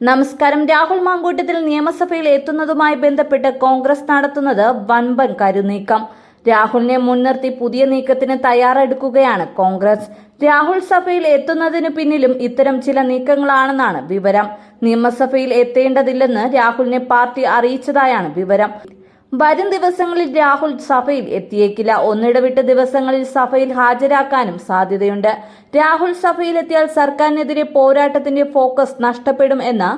നമസ്കാരം. രാഹുൽ മാങ്കൂട്ടത്തിൽ നിയമസഭയിൽ എത്തുന്നതുമായി ബന്ധപ്പെട്ട് കോൺഗ്രസ് നടത്തുന്നത് വൻപൻ കരുനീക്കം. രാഹുലിനെ മുൻനിർത്തി പുതിയ നീക്കത്തിന് തയ്യാറെടുക്കുകയാണ് കോൺഗ്രസ്. രാഹുൽ സഭയിൽ എത്തുന്നതിന് പിന്നിലും ഇത്തരം ചില നീക്കങ്ങളാണെന്നാണ് വിവരം. നിയമസഭയിൽ എത്തേണ്ടതില്ലെന്ന് രാഹുലിനെ പാർട്ടി അറിയിച്ചതായാണ് വിവരം. വരും ദിവസങ്ങളിൽ രാഹുൽ സഭയിൽ എത്തിയേക്കില്ല. ഒന്നിടവിട്ട ദിവസങ്ങളിൽ സഭയിൽ ഹാജരാക്കാനും സാധ്യതയുണ്ട്. രാഹുൽ സഭയിലെത്തിയാൽ സർക്കാരിനെതിരെ പോരാട്ടത്തിന്റെ ഫോക്കസ് നഷ്ടപ്പെടും എന്ന്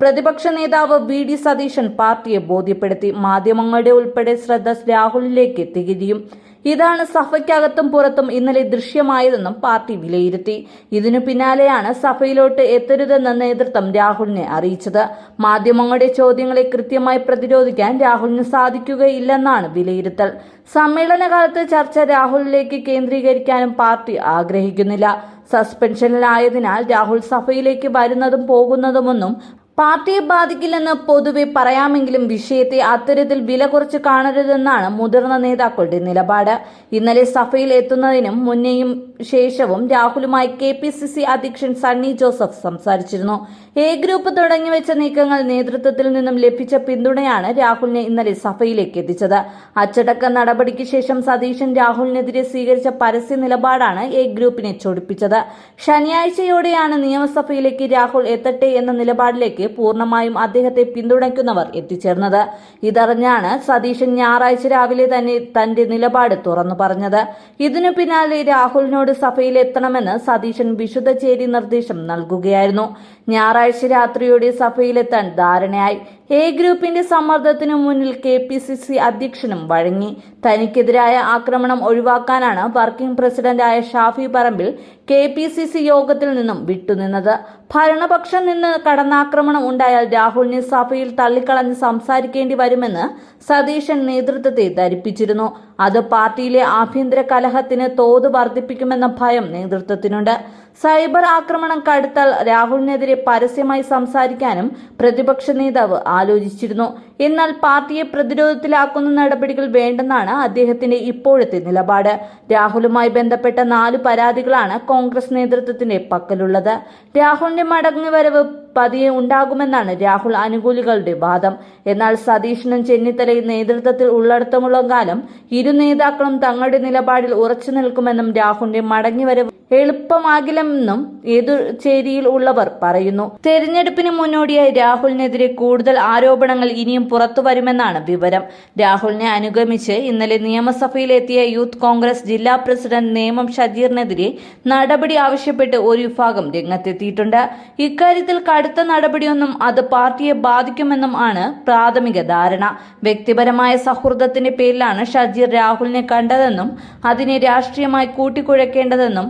പ്രതിപക്ഷ നേതാവ് വി ഡി സതീശൻ പാർട്ടിയെ ബോധ്യപ്പെടുത്തി. മാധ്യമങ്ങളുടെ ഉൾപ്പെടെ ശ്രദ്ധ രാഹുലിലേക്ക് തിരിയും. ഇതാണ് സഭയ്ക്കകത്തും പുറത്തും ഇന്നലെ ദൃശ്യമായതെന്നും പാർട്ടി വിലയിരുത്തി. ഇതിനു പിന്നാലെയാണ് സഭയിലോട്ട് എത്തരുതെന്ന നേതൃത്വം രാഹുലിനെ അറിയിച്ചത്. മാധ്യമങ്ങളുടെ ചോദ്യങ്ങളെ കൃത്യമായി പ്രതിരോധിക്കാൻ രാഹുലിന് സാധിക്കുകയില്ലെന്നാണ് വിലയിരുത്തൽ. സമ്മേളനകാലത്ത് ചർച്ച രാഹുലിലേക്ക് കേന്ദ്രീകരിക്കാനും പാർട്ടി ആഗ്രഹിക്കുന്നില്ല. സസ്പെൻഷനിലായതിനാൽ രാഹുൽ സഭയിലേക്ക് വരുന്നതും പോകുന്നതുമൊന്നും പാർട്ടിയെ ബാധിക്കില്ലെന്ന് പൊതുവെ പറയാമെങ്കിലും വിഷയത്തെ അത്തരത്തിൽ വില കുറച്ച് കാണരുതെന്നാണ് മുതിർന്ന നേതാക്കളുടെ നിലപാട്. ഇന്നലെ സഭയിൽ എത്തുന്നതിനും മുന്നേയും ശേഷവും രാഹുലുമായി കെ പി സി സി അധ്യക്ഷൻ സണ്ണി ജോസഫ് സംസാരിച്ചിരുന്നു. എ ഗ്രൂപ്പ് തുടങ്ങിവെച്ച നീക്കങ്ങൾ നേതൃത്വത്തിൽ നിന്നും ലഭിച്ച പിന്തുണയാണ് രാഹുലിനെ ഇന്നലെ സഭയിലേക്ക് എത്തിച്ചത്. അച്ചടക്ക നടപടിക്ക് ശേഷം സതീശൻ രാഹുലിനെതിരെ സ്വീകരിച്ച പരസ്യ നിലപാടാണ് എ ഗ്രൂപ്പിനെ ചൊടിപ്പിച്ചത്. ശനിയാഴ്ചയോടെയാണ് നിയമസഭയിലേക്ക് രാഹുൽ എത്തട്ടെ എന്ന നിലപാടിലേക്ക് പൂർണമായും അദ്ദേഹത്തെ പിന്തുണയ്ക്കുന്നവർ എത്തിച്ചേർന്നത്. ഇതറിഞ്ഞാണ് സതീശൻ ഞായറാഴ്ച രാവിലെ തന്നെ തന്റെ നിലപാട് തുറന്നു പറഞ്ഞത്. ഇതിനു പിന്നാലെ രാഹുലിനോട് സഭയിലെത്തണമെന്ന് സതീശൻ വിശുദ്ധചേരി നിർദ്ദേശം നൽകുകയായിരുന്നു. ഞായറാഴ്ച രാത്രിയോടെ സഭയിലെത്താൻ ധാരണയായി. എ ഗ്രൂപ്പിന്റെ സമ്മർദ്ദത്തിനു മുന്നിൽ കെ പി സി സി അധ്യക്ഷനും വഴങ്ങി. തനിക്കെതിരായ ആക്രമണം ഒഴിവാക്കാനാണ് വർക്കിംഗ് പ്രസിഡന്റായ Shafi Parambil K P C C യോഗത്തിൽ നിന്നും വിട്ടുനിന്നത്. ഭരണപക്ഷം നിന്ന് കടന്നാക്രമണം ഉണ്ടായാൽ രാഹുലിനെ സഭയിൽ തള്ളിക്കളഞ്ഞ് സംസാരിക്കേണ്ടി വരുമെന്ന് സതീശൻ നേതൃത്വത്തെ ധരിപ്പിച്ചിരുന്നു. അത് പാർട്ടിയിലെ ആഭ്യന്തര കലഹത്തിന് തോത് വർദ്ധിപ്പിക്കുമെന്ന ഭയം നേതൃത്വത്തിനുണ്ട്. സൈബർ ആക്രമണം കടുത്താൽ രാഹുലിനെതിരെ പരസ്യമായി സംസാരിക്കാനും പ്രതിപക്ഷ നേതാവ് ആലോചിച്ചിരുന്നു. എന്നാൽ പാർട്ടിയെ പ്രതിരോധത്തിലാക്കുന്ന നടപടികൾ വേണ്ടെന്നാണ് അദ്ദേഹത്തിന്റെ ഇപ്പോഴത്തെ നിലപാട്. രാഹുലുമായി ബന്ധപ്പെട്ട നാല് പരാതികളാണ് കോൺഗ്രസ് നേതൃത്വത്തിന്റെ പക്കലുള്ളത്. രാഹുലിന്റെ മടങ്ങിവരവ് പതിയെ ഉണ്ടാകുമെന്നാണ് രാഹുൽ അനുകൂലികളുടെ വാദം. എന്നാൽ സതീഷിനും ചെന്നിത്തലയും നേതൃത്വത്തിൽ ഉള്ളടത്തമുള്ള കാലം ഇരു നേതാക്കളും തങ്ങളുടെ നിലപാടിൽ ഉറച്ചു നിൽക്കുമെന്നും രാഹുലിന്റെ മടങ്ങിവരവ് എളുപ്പമാകില്ലെന്നും ഏതു ചേരിയിൽ ഉള്ളവർ പറയുന്നു. തെരഞ്ഞെടുപ്പിന് മുന്നോടിയായി രാഹുലിനെതിരെ കൂടുതൽ ആരോപണങ്ങൾ ഇനിയും പുറത്തു വരുമെന്നാണ് വിവരം. രാഹുലിനെ അനുഗമിച്ച് ഇന്നലെ നിയമസഭയിലെത്തിയ യൂത്ത് കോൺഗ്രസ് ജില്ലാ പ്രസിഡന്റ് നേമം ഷജീറിനെതിരെ നടപടി ആവശ്യപ്പെട്ട് ഒരു വിഭാഗം രംഗത്തെത്തിയിട്ടുണ്ട്. ഇക്കാര്യത്തിൽ കടുത്ത നടപടിയൊന്നും അത് പാർട്ടിയെ ബാധിക്കുമെന്നും ആണ് പ്രാഥമിക ധാരണ. വ്യക്തിപരമായ സൗഹൃദത്തിന്റെ പേരിലാണ് ഷജീർ രാഹുലിനെ കണ്ടതെന്നും അതിനെ രാഷ്ട്രീയമായി കൂട്ടിക്കുഴക്കേണ്ടതെന്നും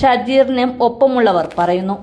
ഷജീറിനും ഒപ്പമുള്ളവർ പറയുന്നു.